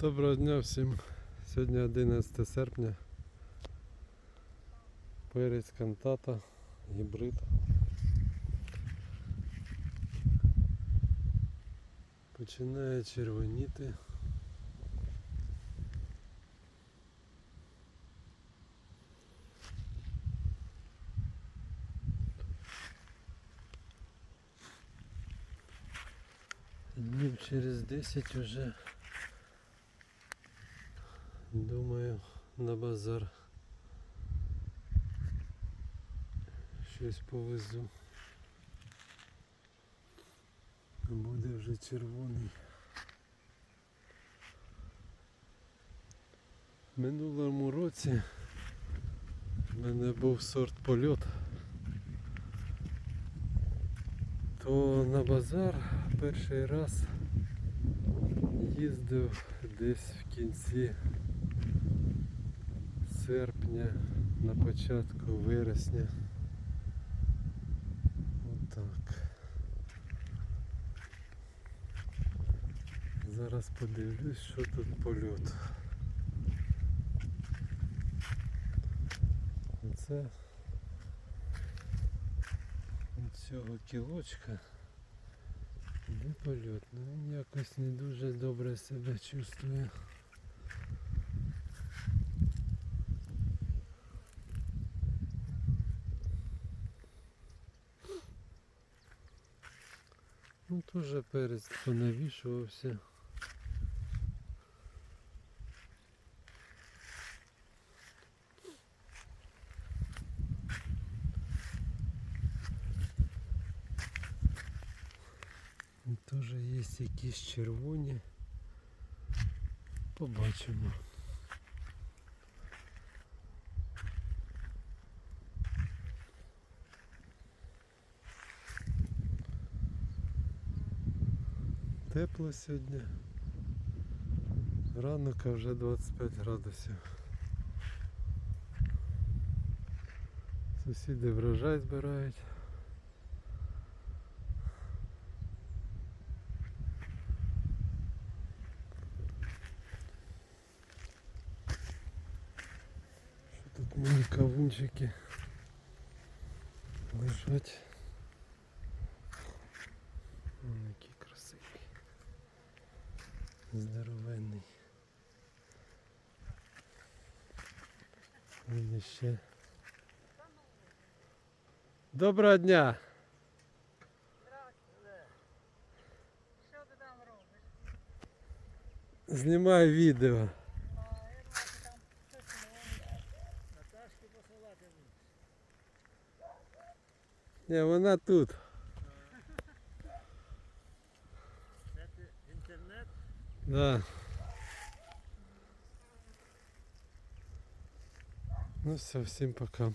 Доброго дня всім. Сьогодні 11 серпня. Перець кантата, гібрид. Починає червоніти. Днів через 10 уже Думаю, на базар щось повезу. Буде вже червоний. Минулому році в мене був сорт польот. То на базар перший раз їздив десь в кінці серпня, на початку вересня. Отак. Зараз подивлюсь, що тут польот. Оце цього кілочка. Де польот? Ну він якось не дуже добре себе чувствує. Ну теж перець понавішувався. Теж є якісь червоні. Побачимо. Тепло сьогодні. Ранок вже 25 градусів. Сусіди врожай збирають. Що тут мої кавунчики лежать. Здоровенний. Він ще. Доброго дня! Що ти там робиш? Знімаю відео. Наташки посилати. Ні, вона тут. Да. Ну все, всім пока.